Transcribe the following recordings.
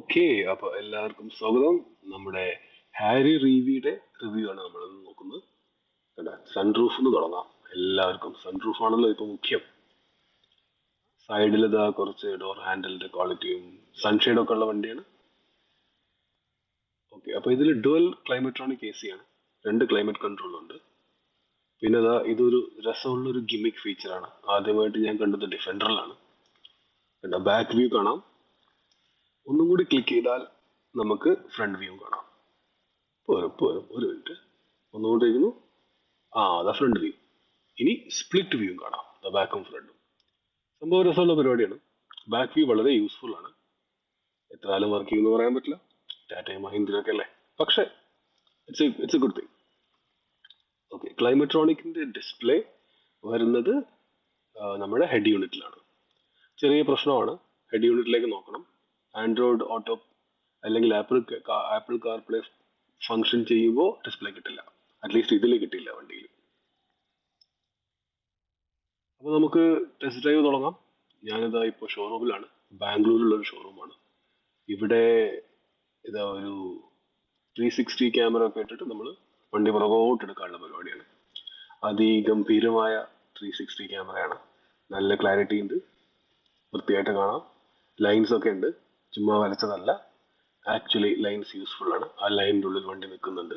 Okay അപ്പൊ എല്ലാവർക്കും സ്വാഗതം. നമ്മുടെ ഹാരി റീവിയുടെ റിവ്യൂ ആണ് നമ്മൾ നോക്കുന്നത്. സൺറൂഫ് എന്ന് തുടങ്ങാം. എല്ലാവർക്കും സൺറൂഫ് ആണല്ലോ ഇപ്പൊ മുഖ്യം. സൈഡിൽ കുറച്ച് ഡോർ ഹാൻഡിലിന്റെ ക്വാളിറ്റിയും സൺഷെയ്ഡ് ഒക്കെ ഉള്ള വണ്ടിയാണ്. ഓക്കെ അപ്പൊ ഇതിൽ ഡുവൽ ക്ലൈമറ്റ്രോണിക് എ സി ആണ്. രണ്ട് ക്ലൈമറ്റ് കൺട്രോൾ ഉണ്ട്. പിന്നെ അതാ ഇതൊരു രസമുള്ള ഒരു ഗിമിക് ഫീച്ചറാണ് ആദ്യമായിട്ട് ഞാൻ കണ്ടത് ഡിഫൻഡറിലാണ് ബാക്ക് വ്യൂ കാണാം. ഒന്നും കൂടി ക്ലിക്ക് ചെയ്താൽ നമുക്ക് ഫ്രണ്ട് വ്യൂ കാണാം. പോരും പോരും ഒരു മിനിറ്റ് ഒന്നുകൊണ്ടിരിക്കുന്നു ആ അതാ ഫ്രണ്ട് വ്യൂ ഇനി സ്പ്ലിറ്റ് വ്യൂ കാണാം. ബാക്കും ഫ്രണ്ടും സംഭവം രസമുള്ള പരിപാടിയാണ്. ബാക്ക് വ്യൂ വളരെ യൂസ്ഫുൾ ആണ്. എത്ര കാലം വർക്ക് ചെയ്യുമെന്ന് പറയാൻ പറ്റില്ല. ടാറ്റയും മഹീന്ദ്രയൊക്കെ അല്ലേ? പക്ഷേ it's it's a good thing okay ക്ലൈമറ്റ്രോണിക്കിന്റെ display വരുന്നത് നമ്മുടെ ഹെഡ് യൂണിറ്റിലാണ് ചെറിയ പ്രശ്നമാണ്. ഹെഡ് യൂണിറ്റിലേക്ക് നോക്കണം. ആൻഡ്രോയിഡ് ഓട്ടോ അല്ലെങ്കിൽ ആപ്പിൾ ആപ്പിൾ കാർപ്ലേ ഫങ്ഷൻ ചെയ്യുമ്പോൾ ഡിസ്പ്ലേ കിട്ടില്ല. അറ്റ്ലീസ്റ്റ് ഇതിൽ കിട്ടിയില്ല വണ്ടിയിൽ അപ്പോൾ നമുക്ക് ടെസ്റ്റ് ഡ്രൈവ് തുടങ്ങാം. ഞാനിതാ ഇപ്പോൾ ഷോറൂമിലാണ് ബാംഗ്ലൂരിലുള്ള ഒരു ഷോറൂമാണ് ഇവിടെ ഇതാ ഒരു ത്രീ സിക്സ്റ്റി ക്യാമറ ഒക്കെ ഇട്ടിട്ട് നമ്മൾ വണ്ടി പുറകോട്ട് എടുക്കാനുള്ള പരിപാടിയാണ്. അതിഗംഭീരമായ ത്രീ സിക്സ്റ്റി ക്യാമറയാണ് നല്ല ക്ലാരിറ്റി ഉണ്ട്. വൃത്തിയായിട്ട് കാണാം. ലൈൻസ് ഒക്കെ ഉണ്ട്. ചുമ്മാ വരച്ചതല്ല. ആക്ച്വലി ലൈൻസ് യൂസ്ഫുൾ ആണ്. ആ ലൈനിന്റെ ഉള്ളിൽ വണ്ടി നിൽക്കുന്നുണ്ട്.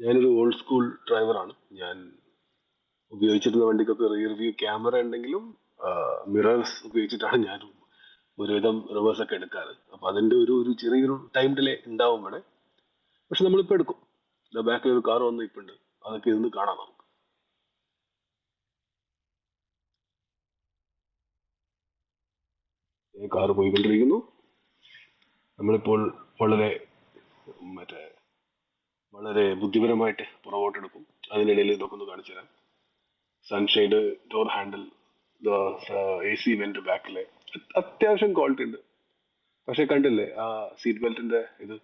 ഞാനൊരു ഓൾഡ് സ്കൂൾ ഡ്രൈവറാണ് ഞാൻ ഉപയോഗിച്ചിരുന്ന വണ്ടിക്കൊക്കെ റിയർ വ്യൂ ക്യാമറ ഉണ്ടെങ്കിലും മിറേഴ്സ് ഉപയോഗിച്ചിട്ടാണ് ഞാൻ ഒരുവിധം റിവേഴ്സ് ഒക്കെ എടുക്കാറ്. അപ്പം അതിന്റെ ഒരു ഒരു ചെറിയൊരു ടൈം ഡിലേ ഉണ്ടാവും ഇവിടെ പക്ഷെ നമ്മളിപ്പോൾ എടുക്കും. ബാക്കിൽ ഒരു കാർ വന്ന് ഇപ്പുണ്ട് അതൊക്കെ ഇരുന്ന് കാണാം നമുക്ക്. കാർ പോയിക്കൊണ്ടിരിക്കുന്നു. നമ്മളിപ്പോൾ വളരെ മറ്റേ വളരെ ബുദ്ധിപരമായിട്ട് പുറകോട്ടെടുക്കും. അതിനിടയിൽ ഇതൊക്കെ ഒന്ന് കാണിച്ചു തരാം. Sunshade door handle A C vent ബാക്കിലെ അത്യാവശ്യം ക്വാളിറ്റി ഉണ്ട്. പക്ഷെ കണ്ടില്ലേ ആ സീറ്റ് ബെൽറ്റിന്റെ ഇത്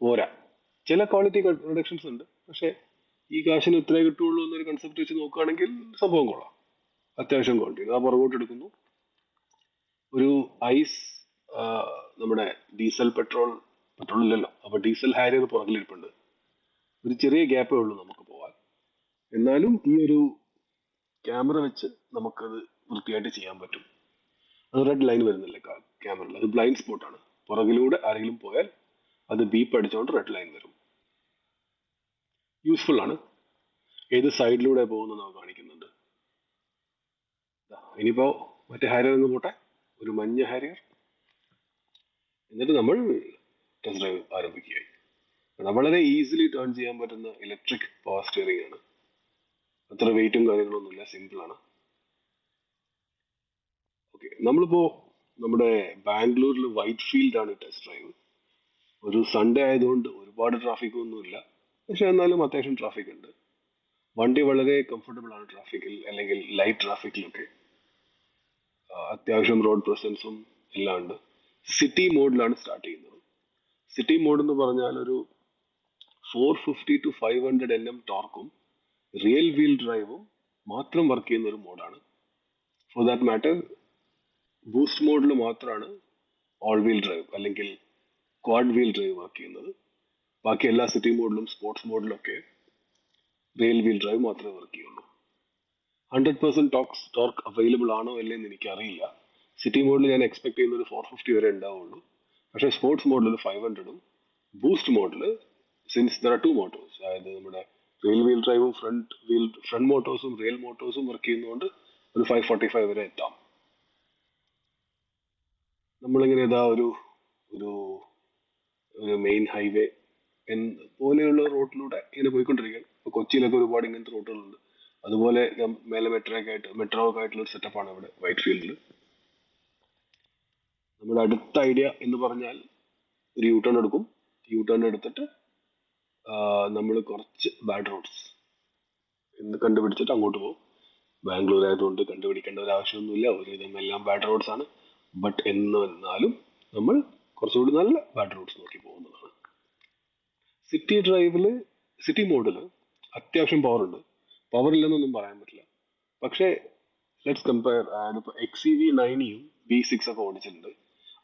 പോരാ. ചില ക്വാളിറ്റി പ്രൊഡക്ഷൻസ് ഉണ്ട്. പക്ഷേ ഈ കാശിന് ഇത്രേ കിട്ടുള്ളൂ എന്നൊരു കൺസെപ്റ്റ് വെച്ച് നോക്കുകയാണെങ്കിൽ സംഭവം കൊള്ളാം. അത്യാവശ്യം ക്വാളിറ്റി ആ പുറകോട്ട് എടുക്കുന്നു ഒരു ഐസ് നമ്മുടെ ഡീസൽ പെട്രോൾ പെട്രോൾ ഇല്ലല്ലോ അപ്പൊ ഡീസൽ ഹാരിയർ പുറകിലിരിപ്പുണ്ട്. ഒരു ചെറിയ ഗ്യാപ്പേ ഉള്ളൂ നമുക്ക് പോവാൻ. എന്നാലും ഈ ഒരു ക്യാമറ വെച്ച് നമുക്കത് വൃത്തിയായിട്ട് ചെയ്യാൻ പറ്റും. അത് റെഡ് ലൈൻ വരുന്നില്ല ക്യാമറയിൽ? അത് ബ്ലൈൻഡ് സ്പോട്ട് ആണ്. പുറകിലൂടെ ആരെങ്കിലും പോയാൽ അത് ബീപ്പ് അടിച്ചുകൊണ്ട് റെഡ് ലൈൻ വരും. യൂസ്ഫുൾ ആണ്. ഏത് സൈഡിലൂടെ പോകുന്നത് നമുക്ക് കാണിക്കുന്നുണ്ട്. ഇനിയിപ്പോ മറ്റേ ഹാരിയർ ഒന്ന് പോട്ടെ. ഒരു മഞ്ഞ ഹാരിയർ. എന്നിട്ട് നമ്മൾ ടെസ്റ്റ് ഡ്രൈവ് ആരംഭിക്കുകയായി വളരെ ഈസിലി ടേൺ ചെയ്യാൻ പറ്റുന്ന ഇലക്ട്രിക് പവർ സ്റ്റിയറിംഗ് ആണ്. അത്ര വെയിറ്റും കാര്യങ്ങളൊന്നുമില്ല സിമ്പിൾ ആണ്. ഓക്കെ നമ്മളിപ്പോ നമ്മുടെ ബാംഗ്ലൂരിൽ വൈറ്റ് ഫീൽഡ് ആണ് ടെസ്റ്റ് ഡ്രൈവ് ഒരു സൺഡേ ആയതുകൊണ്ട് ഒരുപാട് ട്രാഫിക് ഒന്നുമില്ല പക്ഷെ എന്നാലും അത്യാവശ്യം ട്രാഫിക് ഉണ്ട്. വണ്ടി വളരെ കംഫർട്ടബിൾ ആണ് ട്രാഫിക്കിൽ അല്ലെങ്കിൽ ലൈറ്റ് ട്രാഫിക്കിലൊക്കെ അത്യാവശ്യം റോഡ് പ്രസൻസും എല്ലാം ഉണ്ട്. സിറ്റി മോഡിലാണ് സ്റ്റാർട്ട് ചെയ്യുന്നത്. സിറ്റി മോഡ് എന്ന് പറഞ്ഞാൽ ഒരു four fifty two five hundred N M ടോർക്കും rear wheel ഡ്രൈവും മാത്രം വർക്ക് ചെയ്യുന്ന ഒരു മോഡാണ് ഫോർ ദാറ്റ് മാറ്റർ ബൂസ്റ്റ് മോഡിൽ മാത്രമാണ് ഓൾ വീൽ ഡ്രൈവ് അല്ലെങ്കിൽ ക്വാഡ് വീൽ ഡ്രൈവ് വർക്ക് ചെയ്യുന്നത്. ബാക്കി എല്ലാ സിറ്റി മോഡിലും സ്പോർട്സ് മോഡിലൊക്കെ റിയൽ വീൽ ഡ്രൈവ് മാത്രമേ വർക്ക് ചെയ്യുള്ളൂ. Hundred percent talks torque available ആണോ അല്ലേന്ന് എനിക്ക് അറിയില്ല സിറ്റി മോഡിൽ ഞാൻ എക്സ്പെക്ട് ചെയ്യുന്ന ഒരു ഫോർ ഫിഫ്റ്റി വരെ ഉണ്ടാവുള്ളൂ. പക്ഷേ സ്പോർട്സ് മോഡിൽ ഫൈവ് ഹൺഡ്രഡും ബൂസ്റ്റ് മോഡിൽ since there are two motors അതായത് നമ്മുടെ റെയിൽ വീൽ ഡ്രൈവും ഫ്രണ്ട് വീൽ ഫ്രണ്ട് മോട്ടോഴ്സും റെയിൽ മോട്ടോഴ്സും വർക്ക് ചെയ്യുന്നതുകൊണ്ട് ഒരു ഫൈവ് ഫോർട്ടി ഫൈവ് വരെ എത്താം. നമ്മളിങ്ങനെ ഇതാ ഒരു ഒരു ഒരു മെയിൻ ഹൈവേ പോലെയുള്ള റോഡിലൂടെ ഇങ്ങനെ പോയിക്കൊണ്ടിരിക്കുകയാണ്. ഇപ്പോൾ കൊച്ചിയിലൊക്കെ ഒരുപാട് ഇങ്ങനത്തെ റൂട്ടുകളുണ്ട് അതുപോലെ മേലെ മെട്രോ ഒക്കെ ആയിട്ട് മെട്രോ ഒക്കെ ആയിട്ടുള്ള ഒരു സെറ്റപ്പാണ് ഇവിടെ വൈറ്റ് ഫീൽഡിൽ നമ്മുടെ അടുത്ത ഐഡിയ എന്ന് പറഞ്ഞാൽ ഒരു യൂ ടേൺ എടുക്കും. യൂ ടേൺ എടുത്തിട്ട് നമ്മൾ കുറച്ച് ബാഡ് റോഡ്സ് എന്ന് കണ്ടുപിടിച്ചിട്ട് അങ്ങോട്ട് പോകും. ബാംഗ്ലൂർ ആയതുകൊണ്ട് കണ്ടുപിടിക്കേണ്ട ഒരു ആവശ്യമൊന്നുമില്ല. ഒരുവിധം എല്ലാം ബാഡ് റോഡ്സ് ആണ്. ബട്ട് എന്നാലും നമ്മൾ കുറച്ചുകൂടി നല്ല ബാഡ് റോഡ്സ് നോക്കി പോകുന്നതാണ്. സിറ്റി ഡ്രൈവിൽ സിറ്റി മോഡിൽ അത്യാവശ്യം പവർ ഉണ്ട്. പവർ ഇല്ലെന്നൊന്നും പറയാൻ പറ്റില്ല. പക്ഷേ ലെറ്റ്സ് കമ്പയർ അതിപ്പോൾ എക്സ് ഇ വി നയനിയും ബി സിക്സ് ഒക്കെ ഓടിച്ചിട്ടുണ്ട്.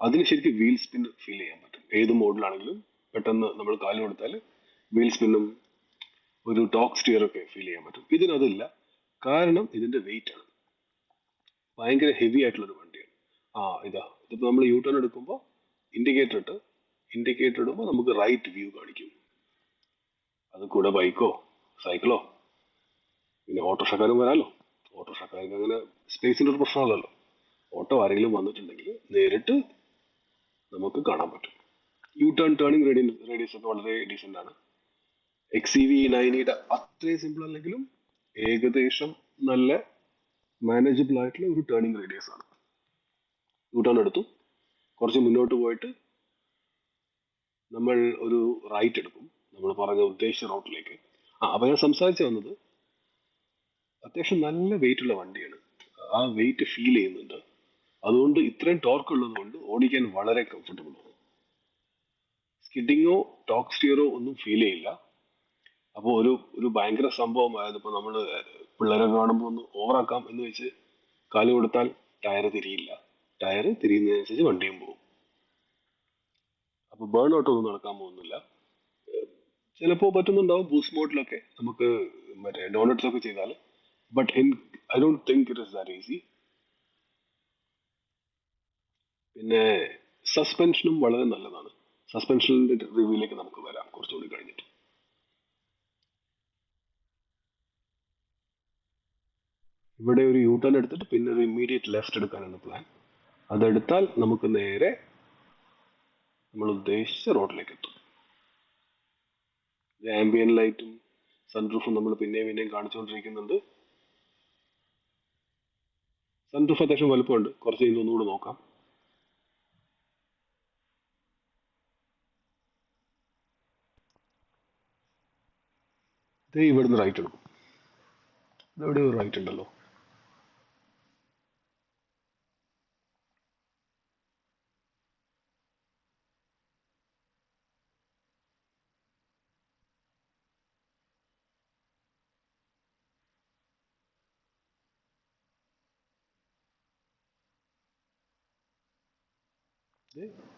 അതിന് ശരിക്കും വീൽ സ്പിൻ ഫീൽ ചെയ്യാൻ പറ്റും. ഏത് മോഡിലാണെങ്കിലും പെട്ടെന്ന് നമ്മൾ കാൽ കൊടുത്താൽ വീൽ സ്പിന്നും ഒരു ടോക്ക് സ്റ്റിയർ ഒക്കെ ഫീൽ ചെയ്യാൻ പറ്റും. ഇതിനതില്ല കാരണം ഇതിന്റെ വെയിറ്റ് ആണ്. ഭയങ്കര ഹെവി ആയിട്ടുള്ള ഒരു വണ്ടിയാണ്. ആ ഇതാ. ഇതിപ്പോ നമ്മൾ യൂ ടേൺ എടുക്കുമ്പോൾ ഇൻഡിക്കേറ്റർ ഇട്ട് ഇൻഡിക്കേറ്റർ ഇടുമ്പോൾ നമുക്ക് റൈറ്റ് വ്യൂ കാണിക്കും. അത് കൂടെ ബൈക്കോ സൈക്കിളോ പിന്നെ ഓട്ടോറിക്ഷക്കാരും വരാമല്ലോ ഓട്ടോറിക്ഷക്കാർക്ക് അങ്ങനെ സ്പേസിന്റെ ഒരു പ്രശ്നമല്ലല്ലോ ഓട്ടോ ആരെങ്കിലും വന്നിട്ടുണ്ടെങ്കിൽ നേരിട്ട് നമുക്ക് കാണാൻ പറ്റും. യു ടേൺ ടേണിംഗ് റേഡിയ റേഡിയസ് ഒക്കെ വളരെ ഡീസെന്റ് ആണ്. എക്സ് ഇ വി നയനിയുടെ അത്രയും സിമ്പിൾ അല്ലെങ്കിലും ഏകദേശം നല്ല മാനേജബിൾ ആയിട്ടുള്ള ഒരു ടേണിംഗ് റേഡിയസ് ആണ്. യു ടേൺ എടുത്തു. കുറച്ച് മുന്നോട്ട് പോയിട്ട് നമ്മൾ ഒരു റൈറ്റ് എടുക്കും. നമ്മൾ പറഞ്ഞ ഉദ്ദേശിച്ച റൂട്ടിലേക്ക് ആ അപ്പം ഞാൻ സംസാരിച്ചു വന്നത് അത്യാവശ്യം നല്ല വെയിറ്റ് ഉള്ള വണ്ടിയാണ്. ആ വെയിറ്റ് ഫീൽ ചെയ്യുന്നുണ്ട്. അതുകൊണ്ട് ഇത്രയും ടോർക്ക് ഉള്ളത് കൊണ്ട് ഓടിക്കാൻ വളരെ കംഫർട്ടബിൾ ആണ്. സ്കിഡിങ്ങോ ടോക്ക് സ്റ്റിയറോ ഒന്നും ഫീൽ ചെയ്യില്ല. അപ്പോൾ ഒരു ഒരു ഭയങ്കര സംഭവമായത് ഇപ്പോൾ നമ്മൾ പിള്ളേരെ കാണുമ്പോൾ ഒന്ന് ഓവറാക്കാം എന്ന് വെച്ച് കാൽ കൊടുത്താൽ ടയർ തിരിയില്ല. ടയർ തിരിയുന്നതിനനുസരിച്ച് വണ്ടിയും പോകും. അപ്പോൾ ബേൺ ഔട്ട് ഒന്നും നടക്കാൻ പോകുന്നില്ല. ചിലപ്പോൾ പറ്റുന്നുണ്ടാവും ബൂസ്റ്റ് മോഡിലൊക്കെ നമുക്ക് മറ്റേ ഡോണറ്റ്സ് ഒക്കെ ചെയ്താൽ but in, I don't think it is that easy. പിന്നെ സസ്പെൻഷനും വളരെ നല്ലതാണ്. സസ്പെൻഷനിന്റെ റിവ്യൂയിലേക്ക് നമുക്ക് വരാം കുറച്ചുകൂടി കഴിഞ്ഞിട്ട്. ഇവിടെ ഒരു യൂ ടേൺ എടുത്തിട്ട് പിന്നെ ഒരു ഇമ്മീഡിയറ്റ് ലെഫ്റ്റ് എടുക്കാനാണ് പ്ലാൻ അതെടുത്താൽ നമുക്ക് നേരെ നമ്മൾ ഉദ്ദേശിച്ച റോഡിലേക്ക് എത്തും. ആംബിയൻ ലൈറ്റും സൺറൂഫും നമ്മൾ പിന്നെയും പിന്നെയും കാണിച്ചുകൊണ്ടിരിക്കുന്നുണ്ട്. സൺറൂഫ് അത്യാവശ്യം വലുപ്പമുണ്ട്. കുറച്ച് കഴിഞ്ഞ് ഒന്നുകൂടെ നോക്കാം. ദേ ഇവിടുന്ന് റൈറ്റ് എടുക്കും. ഇതെവിടെ ഒരു റൈറ്റ് ഉണ്ടല്ലോ.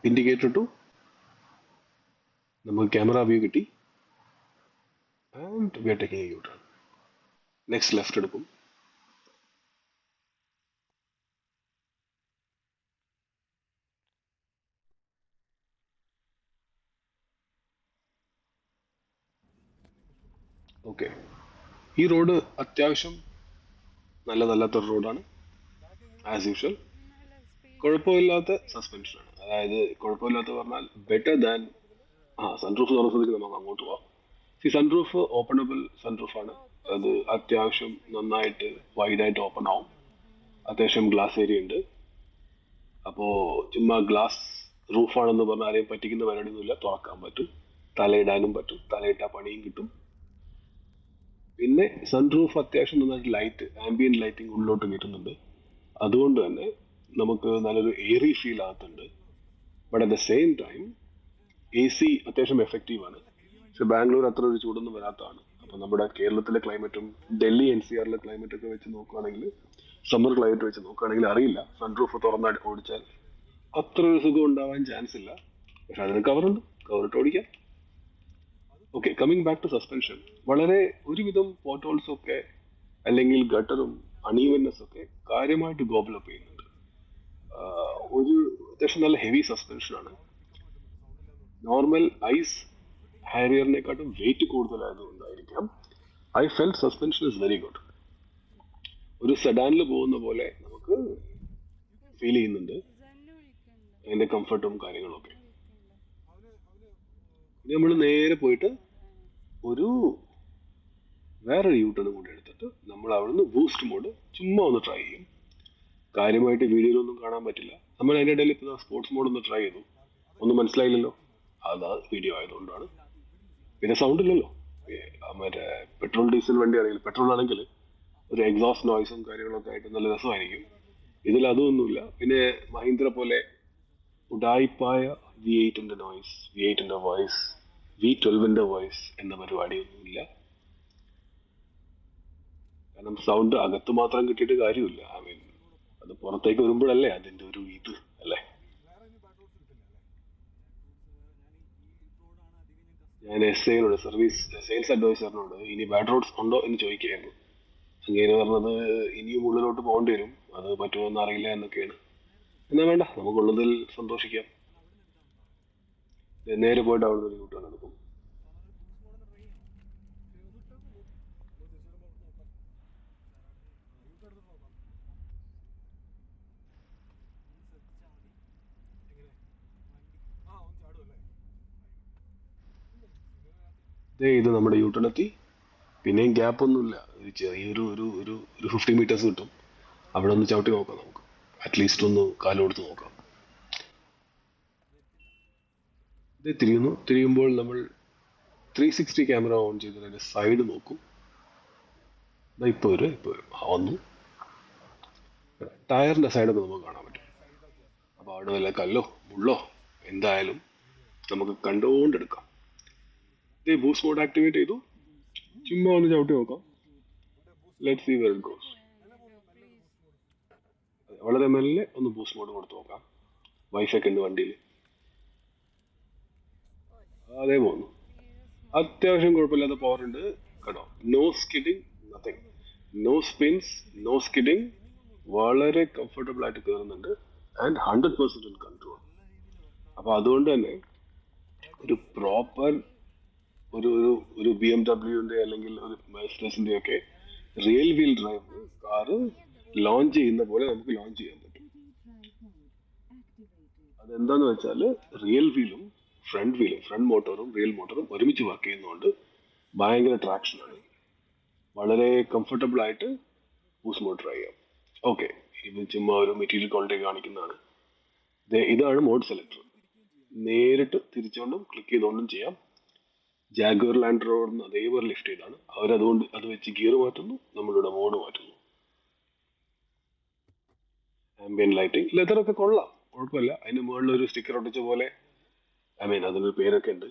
ഇൻഡിക്കേറ്റർ ടു നമുക്ക് ക്യാമറ വ്യൂ കിട്ടി. And we are taking U turn next left എടുക്കും. ഓക്കെ ഈ റോഡ് അത്യാവശ്യം നല്ലതല്ലാത്തൊരു റോഡാണ് ആസ് യൂഷ്വൽ കുഴപ്പമില്ലാത്ത സസ്പെൻഷനാണ് അതായത് കുഴപ്പമില്ലാത്ത പറഞ്ഞാൽ ബെറ്റർ ദാൻ ആ സൺറൂഫ് സ്ഥിതിക്ക് നമുക്ക് അങ്ങോട്ട് പോവാം. ഈ സൺറൂഫ് ഓപ്പണബിൾ സൺറൂഫാണ് അത് അത്യാവശ്യം നന്നായിട്ട് വൈഡായിട്ട് ഓപ്പൺ ആവും. അത്യാവശ്യം ഗ്ലാസ് ഏരിയ ഉണ്ട്. അപ്പോൾ ചുമ്മാ ഗ്ലാസ് റൂഫാണെന്ന് പറഞ്ഞാൽ ആരെയും പറ്റിക്കുന്ന പരിപാടിയൊന്നുമില്ല. തുറക്കാൻ പറ്റും. തലയിടാനും പറ്റും. തലയിട്ട പണിയും കിട്ടും. പിന്നെ സൺറൂഫ് അത്യാവശ്യം നന്നായിട്ട് ലൈറ്റ് ആംബിയൻ ലൈറ്റിംഗ് ഉള്ളിലോട്ട് കിട്ടുന്നുണ്ട് അതുകൊണ്ട് തന്നെ നമുക്ക് നല്ലൊരു airy feel ആകത്തുണ്ട്. But at the same time A C അത്യാവശ്യം എഫക്റ്റീവ് ആണ്. പക്ഷെ ബാംഗ്ലൂർ അത്ര ഒരു ചൂടൊന്നും വരാത്തതാണ്. അപ്പൊ നമ്മുടെ കേരളത്തിലെ ക്ലൈമറ്റും ഡൽഹി എൻ സി ആറിലെ ക്ലൈമറ്റ് ഒക്കെ വെച്ച് നോക്കുകയാണെങ്കിൽ സമ്മർ ക്ലൈമറ്റ് വെച്ച് നോക്കുകയാണെങ്കിൽ അറിയില്ല. സൺറൂഫ് തുറന്ന് ഓടിച്ചാൽ അത്ര ഒരു സുഖം ഉണ്ടാവാൻ ചാൻസ് ഇല്ല. പക്ഷെ അതിന് കവറുണ്ട് കവറിട്ട് ഓടിക്കാം. Okay coming back to suspension വളരെ ഒരുവിധം പോട്ടോൾസ് ഒക്കെ അല്ലെങ്കിൽ ഗട്ടറും അണീവൻനെസ് ഒക്കെ കാര്യമായിട്ട് ഗോബ്ലപ്പ് ചെയ്യുന്നുണ്ട്. ഒരു അത്യാവശ്യം നല്ല ഹെവി സസ്പെൻഷനാണ് നോർമൽ ഐസ് ഹാരിയറിനെക്കാട്ടും weight കൂടുതലായതുകൊണ്ടായിരിക്കാം. I feel suspension is very good ഒരു സെഡാനിൽ പോകുന്ന പോലെ നമുക്ക് ഫീൽ ചെയ്യുന്നുണ്ട്. അതിന്റെ കംഫർട്ടും കാര്യങ്ങളും ഒക്കെ. ഇനി നമ്മൾ നേരെ പോയിട്ട് ഒരു വേറൊരു യൂട്ടേൺ കൂടി എടുത്തിട്ട് നമ്മൾ അവിടുന്ന് ബൂസ്റ്റ് മോഡ് ചുമ്മാ ഒന്ന് ട്രൈ ചെയ്യും. കാര്യമായിട്ട് വീഡിയോയിലൊന്നും കാണാൻ പറ്റില്ല. നമ്മൾ അതിന്റെ ഇടയിൽ ഇപ്പോൾ സ്പോർട്സ് മോഡ് ഒന്ന് ട്രൈ ചെയ്തു. ഒന്നും മനസ്സിലായില്ലല്ലോ. അത് വീഡിയോ ആയതുകൊണ്ടാണ്. പിന്നെ സൗണ്ട് ഇല്ലല്ലോ. മറ്റേ പെട്രോൾ ഡീസൽ വണ്ടി ആണെങ്കിൽ പെട്രോൾ ആണെങ്കിൽ ഒരു എക്സോസ്റ്റ് നോയ്സും കാര്യങ്ങളൊക്കെ ആയിട്ട് നല്ല രസമായിരിക്കും. ഇതിൽ അതൊന്നുമില്ല. പിന്നെ മഹീന്ദ്ര പോലെ ഉഡായിപ്പായ വി എയ്റ്റിന്റെ നോയ്സ് വി എയ്റ്റിന്റെ വോയിസ് വി ട്വൽവിന്റെ വോയിസ് എന്ന പരിപാടിയൊന്നുമില്ല. കാരണം സൗണ്ട് അകത്ത് മാത്രം കിട്ടിയിട്ട് കാര്യമില്ല. ഐ മീൻ അത് പുറത്തേക്ക് വരുമ്പോഴല്ലേ അതിന്റെ ഒരു ഇത് അല്ലേ? ഞാൻ എസ് ഐനോട് സർവീസ് സെയിൽസ് അഡ്വൈസറിനോട് ഇനി ബാഡ് റോഡ്സ് ഉണ്ടോ എന്ന് ചോദിക്കുകയായിരുന്നു അങ്ങേര് പറഞ്ഞത് ഇനിയും ഉള്ളിലോട്ട് പോകേണ്ടി വരും. അത് പറ്റുമോ അറിയില്ല എന്നൊക്കെയാണ്. എന്നാ വേണ്ട നമുക്കുള്ളതിൽ സന്തോഷിക്കാം. നേരെ പോയിട്ട് അവിടെ നിന്ന് ഒരു ദേ ഇത് നമ്മുടെ യൂട്ടേൺ എത്തി. പിന്നെയും ഗ്യാപ്പ് ഒന്നുമില്ല. ഒരു ചെറിയൊരു ഒരു ഒരു ഒരു ഫിഫ്റ്റി മീറ്റേഴ്സ് കിട്ടും. അവിടെ ഒന്ന് ചവിട്ടി നോക്കാം നമുക്ക്. അറ്റ്ലീസ്റ്റ് ഒന്ന് കാലം കൊടുത്ത് നോക്കാം. ഇത് തിരിയുന്നു. തിരിയുമ്പോൾ നമ്മൾ ത്രീ സിക്സ്റ്റി ക്യാമറ ഓൺ ചെയ്തതിന്റെ സൈഡ് നോക്കും. ഇപ്പോൾ വരും ഇപ്പോൾ വരും. വന്നു. ടയറിന്റെ സൈഡൊക്കെ നമുക്ക് കാണാൻ പറ്റും. അപ്പോൾ അവിടെ വല്ല കല്ലോ മുള്ളോ എന്തായാലും നമുക്ക് കണ്ടുകൊണ്ടെടുക്കാം ബൂസ്റ്റ് മോഡ് ആക്ടിവേറ്റ് ചെയ്തു. ചുമ്മാ ഒന്ന് ചവിട്ടി നോക്കാം. ലെറ്റ് സി വെർ ഗോസ് വളരെ മെല്ലെ ഒന്ന് ബൂസ്റ്റ് മോഡ് കൊടുത്ത് നോക്കാം. വൈഫൈ ഒക്കെ ഉണ്ട് വണ്ടിയിൽ അതേ പോകുന്നു അത്യാവശ്യം കുഴപ്പമില്ലാത്ത പവർ ഉണ്ട്. കേട്ടോ no skidding nothing no spins no skidding വളരെ കംഫർട്ടബിൾ ആയിട്ട് കയറുന്നുണ്ട് ആൻഡ് ഹൺഡ്രഡ് പെർസെന്റ് കൺട്രോൾ അപ്പൊ അതുകൊണ്ട് തന്നെ ഒരു പ്രോപ്പർ ഒരു ഒരു ഒരു ബി എം ഡബ്ല്യുവിന്റെ അല്ലെങ്കിൽ ഒരു മെഴ്സിഡസിന്റെ ഒക്കെ rear wheel drive car launch ചെയ്യുന്ന പോലെ നമുക്ക് ലോഞ്ച് ചെയ്യാൻ പറ്റും. അതെന്താന്ന് വെച്ചാൽ റിയൽ വീലും ഫ്രണ്ട് വീലും ഫ്രണ്ട് മോട്ടോറും റിയൽ മോട്ടോറും ഒരുമിച്ച് വർക്ക് ചെയ്യുന്നതുകൊണ്ട് ഭയങ്കര ട്രാക്ഷൻ ആണ്. വളരെ കംഫർട്ടബിൾ ആയിട്ട് ബൂസ് മോഡ് ട്രൈ ചെയ്യാം. ഓക്കെ ഇത് ചുമ്മാ ഒരു മെറ്റീരിയൽ ക്വാളിറ്റി കാണിക്കുന്നതാണ്. ഇതാണ് മോഡ് സെലക്ടർ നേരിട്ട് തിരിച്ചുകൊണ്ടും ക്ലിക്ക് ചെയ്തുകൊണ്ടും ചെയ്യാം. ജാഗുവർ ലാൻഡ് റോഡിന് അതേപോലെ ലിഫ്റ്റ് ചെയ്താണ്. അവരതുകൊണ്ട് അത് വെച്ച് ഗിയർ മാറ്റുന്നു നമ്മളിവിടെ മോഡ് മാറ്റുന്നു. Ambient lighting. ലെതർ ഒക്കെ കൊള്ളാം കുഴപ്പമില്ല. അതിന് മുകളിൽ ഒരു സ്റ്റിക്കർ ഒട്ടിച്ച പോലെ ഐ മീൻ അതിനൊരു പേരൊക്കെ ഉണ്ട്.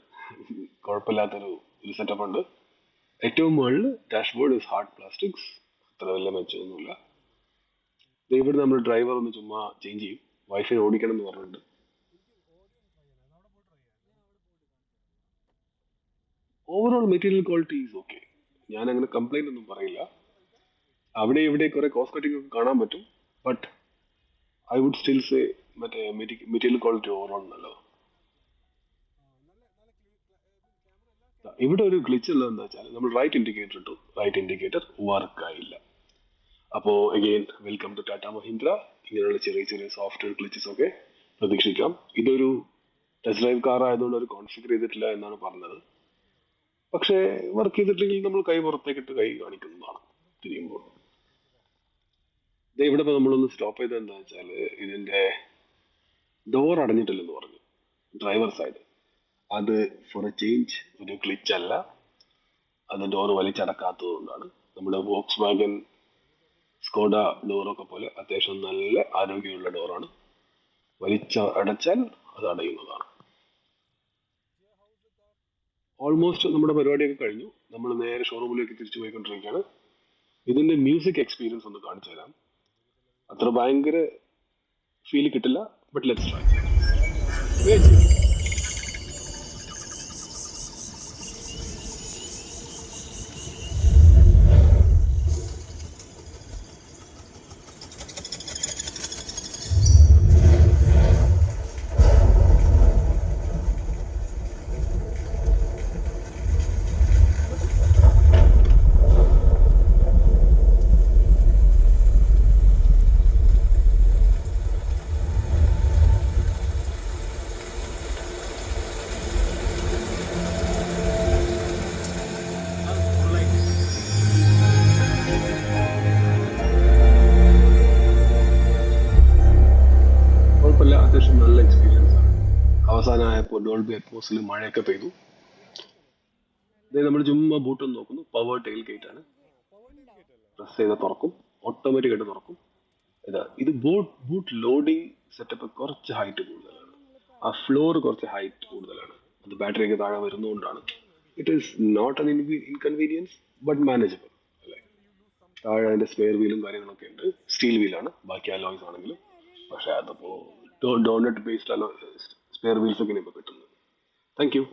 കുഴപ്പമില്ലാത്തൊരു ഒരു സെറ്റപ്പ് ഉണ്ട്. ഏറ്റവും മുകളിൽ ഡാഷ്ബോർഡ് ഇസ് ഹാർഡ് പ്ലാസ്റ്റിക്സ് അത്ര വലിയ മെച്ചമൊന്നുമില്ല. ഇവിടെ നമ്മൾ ഡ്രൈവർ ഒന്ന് ചുമ്മാ ചേഞ്ച് ചെയ്യും. വൈഫൈ ഓടിക്കണം എന്ന് പറഞ്ഞിട്ടുണ്ട്. Overall material quality is okay ഞാൻ അങ്ങനെ കംപ്ലൈന്റ് ഒന്നും പറയില്ല. അവിടെ ഇവിടെ കുറെ കോസ്റ്റ് കട്ടിംഗ് ഒക്കെ കാണാൻ പറ്റും. But I would still say മറ്റേ മെറ്റീരിയൽ ക്വാളിറ്റി ഓവറോൾ നല്ലതാണ് ഇവിടെ ഒരു ഗ്ലിച്ച് ഉള്ളത് വെച്ചാൽ നമ്മൾ റൈറ്റ് ഇൻഡിക്കേറ്റർ ഇട്ടു. റൈറ്റ് ഇൻഡിക്കേറ്റർ വർക്ക് ആയില്ല. അപ്പോൾ again welcome to Tata Mahindra ഇങ്ങനെയുള്ള ചെറിയ ചെറിയ സോഫ്റ്റ്വെയർ ഗ്ലിച്ചസ് ഒക്കെ പ്രതീക്ഷിക്കാം. ഇതൊരു ടെസ്റ്റ് ഡ്രൈവ് കാർ ആയതുകൊണ്ട് ഒരു കോൺഫിഗർ ചെയ്തിട്ടില്ല എന്നാണ് പറഞ്ഞത്. പക്ഷേ വർക്ക് ചെയ്തിട്ടില്ലെങ്കിൽ നമ്മൾ കൈ പുറത്തേക്കിട്ട് കൈ കാണിക്കുന്നതാണ് തിരിയുമ്പോൾ ഇവിടെ ഇപ്പോൾ നമ്മളൊന്ന് സ്റ്റോപ്പ് ചെയ്തത് എന്താ വെച്ചാൽ ഇതിന്റെ ഡോർ അടഞ്ഞിട്ടില്ലെന്ന് പറഞ്ഞു. ഡ്രൈവർ സൈഡ് അത് ഫോർ എ ചേഞ്ച് ഒരു ക്ലിച്ച് അല്ല. അത് ഡോർ വലിച്ചടക്കാത്തത് കൊണ്ടാണ്. നമ്മുടെ വോക്സ് വാഗൻ സ്കോഡ ഡോറൊക്കെ പോലെ അത്യാവശ്യം നല്ല ആരോഗ്യമുള്ള ഡോറാണ് വലിച്ച അടച്ചാൽ അത് അടയുന്നതാണ്. ഓൾമോസ്റ്റ് നമ്മുടെ പരിപാടിയൊക്കെ കഴിഞ്ഞു. നമ്മൾ നേരെ ഷോറൂമിലേക്ക് തിരിച്ചു പോയിക്കൊണ്ടിരിക്കുകയാണ്. ഇതിന്റെ മ്യൂസിക് എക്സ്പീരിയൻസ് ഒന്ന് കാണിച്ചു തരാം. അത്ര ഭയങ്കര ഫീൽ കിട്ടില്ല ബട്ട് ലെറ്റ്സ് ട്രൈ ഡോൾബി അറ്റ്മോസിൽ മഴയൊക്കെ പെയ്തു. നമ്മൾ ചുമ്മാ ബൂട്ടൊന്ന് നോക്കുന്നു. പവർ ടെയിൽ ഗേറ്റ് ആണ്. പ്രസ് ചെയ്ത് തുറക്കും. ഓട്ടോമാറ്റിക് ആയിട്ട് തുറക്കും. ഇതാ ഇത് ബൂട്ട് ബൂട്ട് ലോഡിംഗ് സെറ്റപ്പ് കുറച്ച് ഹൈറ്റ് കൂടുതലാണ്. ആ ഫ്ലോർ കുറച്ച് ഹൈറ്റ് കൂടുതലാണ്. അത് ബാറ്ററിക്ക് താഴെ വരുന്നതുകൊണ്ടാണ് it is not an inconvenience but manageable അല്ലേ? താഴെ അതിന്റെ സ്പെയർ വീലും കാര്യങ്ങളൊക്കെ ഉണ്ട്. സ്റ്റീൽ വീലാണ് ബാക്കി അലോയ്സ് ആണെങ്കിലും. പക്ഷെ അതിപ്പോ donut based alloy spare wheels ഒക്കെ ഇപ്പോൾ കിട്ടുന്നത്. Thank you